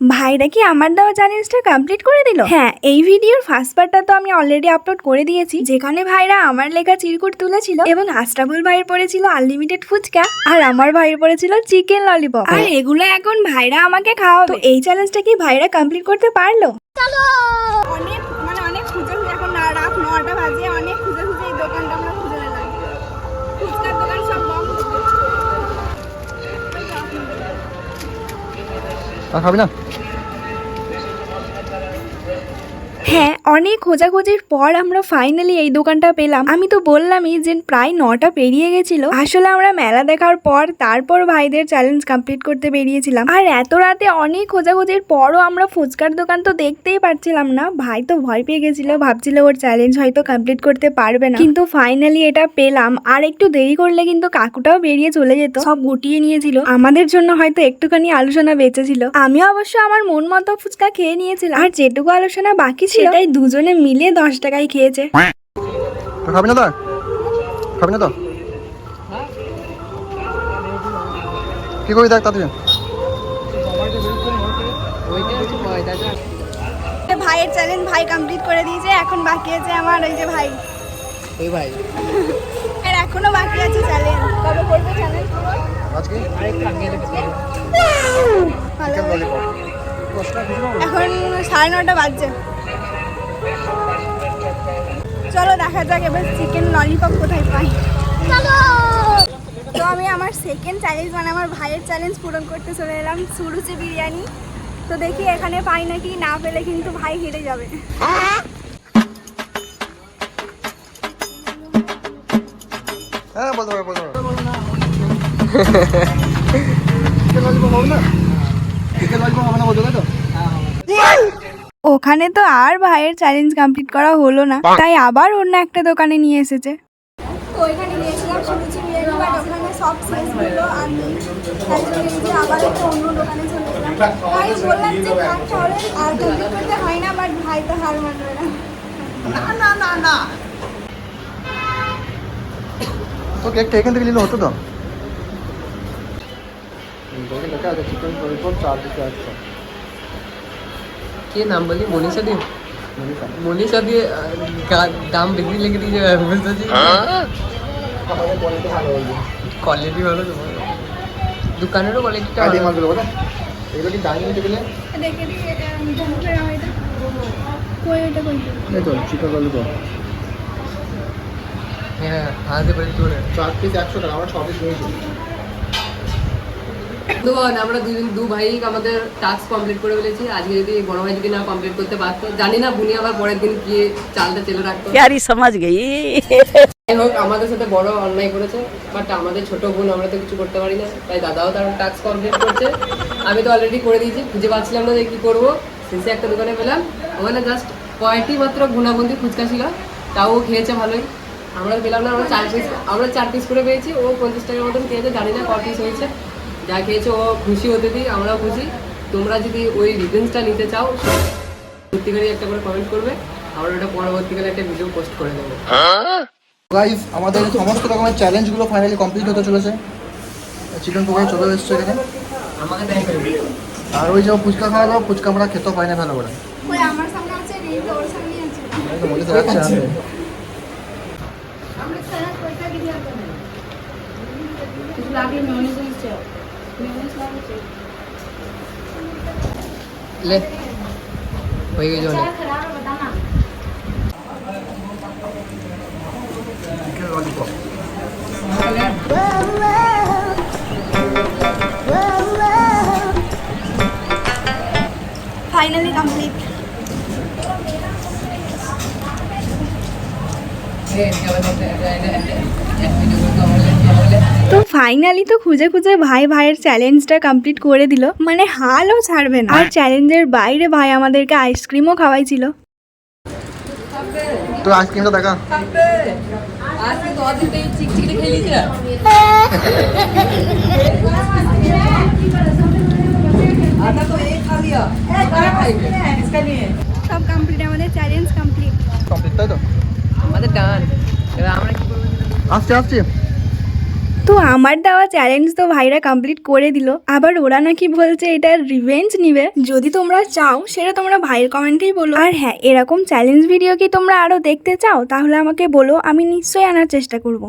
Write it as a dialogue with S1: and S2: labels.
S1: ভাইরা কি আমার দেওয়া চ্যালেঞ্জটা কমপ্লিট করে দিল? হ্যাঁ এই ভিডিওর ফার্স্ট পার্টটা তো আমি অলরেডি আপলোড করে দিয়েছি যেখানে ভাইরা আমার লেখা চিরকুট তুলেছিল এবং আশরাফুল ভাইয়ের পড়েছিল আনলিমিটেড ফুচকা আর আমার ভাইয়ের পড়েছিল চিকেন ললিপপ আর এগুলো এখন ভাইরা আমাকে খাওয়াবে। তো এই চ্যালেঞ্জটা কি ভাইরা কমপ্লিট করতে পারল? অনেক মানে অনেক খুঁজে খুঁজে এখন রাত নটা বাজে অনেক খুঁজে খুঁজে এই দোকানটা আমরা খুঁজে নিলাম। ফুচকার দোকান সব
S2: আর খাবি না?
S1: অনেক খোঁজাখুঁজির পর আমরা ফাইনালি এই দোকানটা পেলাম। আমি তো বললামই যে প্রায় নটা পেরিয়ে গেছিল। আসলে আমরা মেলা দেখার পর তারপর ভাইদের চ্যালেঞ্জ কমপ্লিট করতে বেরিয়েছিলাম। আর এত রাতে অনেক খোঁজাখুঁজির পরও আমরা ফুচকার দোকান তো দেখতেই পারছিলাম না। ভাই তো ভয় পেয়ে গেছিল, ভাবছিল ওর চ্যালেঞ্জ হয়তো কমপ্লিট করতে পারবে না। কিন্তু ফাইনালি এটা পেলাম। আর একটু দেরি করলে কিন্তু কাকুটাও বেরিয়ে চলে যেত। সব গুটিয়ে নিয়েছিল। আমাদের জন্য হয়তো একটুখানি আলোচনা বেঁচেছিল। আমিও অবশ্য আমার মন মতো ফুচকা খেয়ে নিয়েছিলাম। আর যেটুকু আলোচনা বাকি ছিল দুজনে মিলে দশ টাকায় খেয়েছে।
S2: খাবি না তো? খাবি না তো? কি করবি দেখ তাড়াতাড়ি।
S1: ভাইয়ের চ্যালেঞ্জ ভাই কমপ্লিট করে দিয়েছে এখন বাকি আছে আমার ওই যে ভাই।
S3: ওই ভাই।
S1: আর এখনও বাকি আছে চ্যালেঞ্জ কবে করবে চ্যালেঞ্জ
S2: আজকে?
S3: আরেকটু আগে
S1: এখন সাড়ে নটা বাজছে। চলো দেখা যাক এবার চিকেন ললিপপ কোথায় পাই। চলো! তো আমি আমার সেকেন্ড চ্যালেঞ্জ মানে আমার ভাইয়ের চ্যালেঞ্জ পূরণ করতে চলে এলাম সুরুচি বিরিয়ানি। তো দেখি এখানে পাই নাকি না পেলে কিন্তু ভাই হেরে যাবে।
S2: হ্যাঁ বলতে পারব বলতে ললিপপ হবে না? হবে না বলতে তো?
S1: ওখানে তো আর ভাইয়ের চ্যালেঞ্জ কমপ্লিট করা হলো না। তাই আবার অন্য একটা দোকানে নিয়ে এসেছে। তো ওইখানে গিয়েছিলাম সুরুচি বিরিয়ানি বাট ওখানে সব শেষ হলো আর তাই জন্য যে আবার একটা অন্য দোকানে চলে এলাম। ভাই বললাম যে খান তাহলে আর কমপ্লিট করতে হয় না বাট ভাই তো হার মানবে না।
S2: তো কেকটা এখান থেকে নিলে হতো তো? চিকেন ললিপপ চার দিকে একশো
S3: কে নাম বলি? মনীষা দি? মনীষা দিয়ে গা- দাম বেশি লেগে দিয়ে বুঝতে পারছি
S2: কোয়ালিটি ভালো হয়েছে
S3: কোয়ালিটি ভালো তোমার দোকানেরও কোয়ালিটিটা ভালো।
S2: এগুলো কি ডাইনিং টেবিলে
S1: দেখে দিয়ে এটা কই এটা। কই
S2: এই তো ললিপপ
S3: হ্যাঁ হাতে পারি তোর
S2: চার পিস একশো টাকা আমরা ছ পিস নিয়েছি।
S3: বন্ধুগণ আমরা দুজন দু ভাই আমাদের টাস্ক কমপ্লিট করে ফেলেছি। আজকে যদি বড় ভাই যদি না কমপ্লিট করতে পারতো জানি না বুনি আবার পরের দিন গিয়ে চালটা চেলে রাখতো।
S4: প্যারি সমাজ
S3: গেই। হোক আমাদের সাথে বড় অন্যায় করেছে বাট আমাদের ছোট বোন আমরা তো কিছু করতে পারি না। তাই দাদাও তার টাস্ক কমপ্লিট করছে। আমি তো অলরেডি করে দিয়েছি খুঁজে পাচ্ছিলাম না যে কী করব। শেষে একটা দোকানে পেলাম ওখানে জাস্ট কয়েকটি মাত্র গুণাবন্দি ফুচকা ছিল তাও খেয়েছে ভালোই। আমরা পেলাম না আমরা চার পিস আমরা চার পিস করে পেয়েছি ও পঞ্চাশ টাকার মতন খেয়েছে জানি না ক পিস হয়েছে। যা খেয়েছে ও খুশি হতে দিই আমরাও খুশি। তোমরা যদি ওই রিভেন্সটা নিতে চাও সত্যিকারই একটা করে কমেন্ট করবে। আমরা ওটা পরবর্তীকালে একটা ভিডিও পোস্ট করে দেবো।
S2: গাইস আমাদের সমস্ত রকমের চ্যালেঞ্জগুলো ফাইনালি কমপ্লিট হতে চলেছে। চিকেন পকোড়া চলে এসছে এখানে। আর ওই যে ফুচকা খাওয়া দাওয়া ফুচকা আমরা খেতেও পাই না ভালো করে।
S1: সামনে আছে রেল ওর সামনে আছে
S2: এই তো মধ্যে দেখাচ্ছে আমি
S1: আমরা সারা কয়টা দিতে হবে
S3: ले হয়ে গেছে অনেক
S2: চিকেন ললিপপ
S1: ফাইনালি কমপ্লিট তো ফাইনালি তো খুঁজে খুঁজে ভাই ভাইয়ের চ্যালেঞ্জটা কমপ্লিট করে দিল মানে হালও ছাড়বে না আর চ্যালেঞ্জের বাইরে ভাই আমাদেরকে আইসক্রিমও খাওয়াইছিল
S2: তো আইসক্রিমটা দেখা
S3: আজকে তো অদিন তো চিকচিকি খেলিছি না আটা তো এই খা লিয়া কারা খাইবে इसका नहीं है
S1: সব কমপ্লিট আমাদের চ্যালেঞ্জ কমপ্লিট
S2: কমপ্লিট তাই তো
S3: আমাদের ডান এবার আমরা কি করব
S2: আসছে আসছে
S1: তো আমার দেওয়া চ্যালেঞ্জ তো ভাইরা কমপ্লিট করে দিল। আবার ওরা নাকি বলছে এটা রিভেঞ্জ নিবে। যদি তোমরা চাও, সেটা তোমরা ভাইয়ের কমেন্টেই বলো। আর হ্যাঁ এরকম চ্যালেঞ্জ ভিডিও কি তোমরা আরও দেখতে চাও, তাহলে আমাকে বলো, আমি নিশ্চয়ই আনার চেষ্টা করব।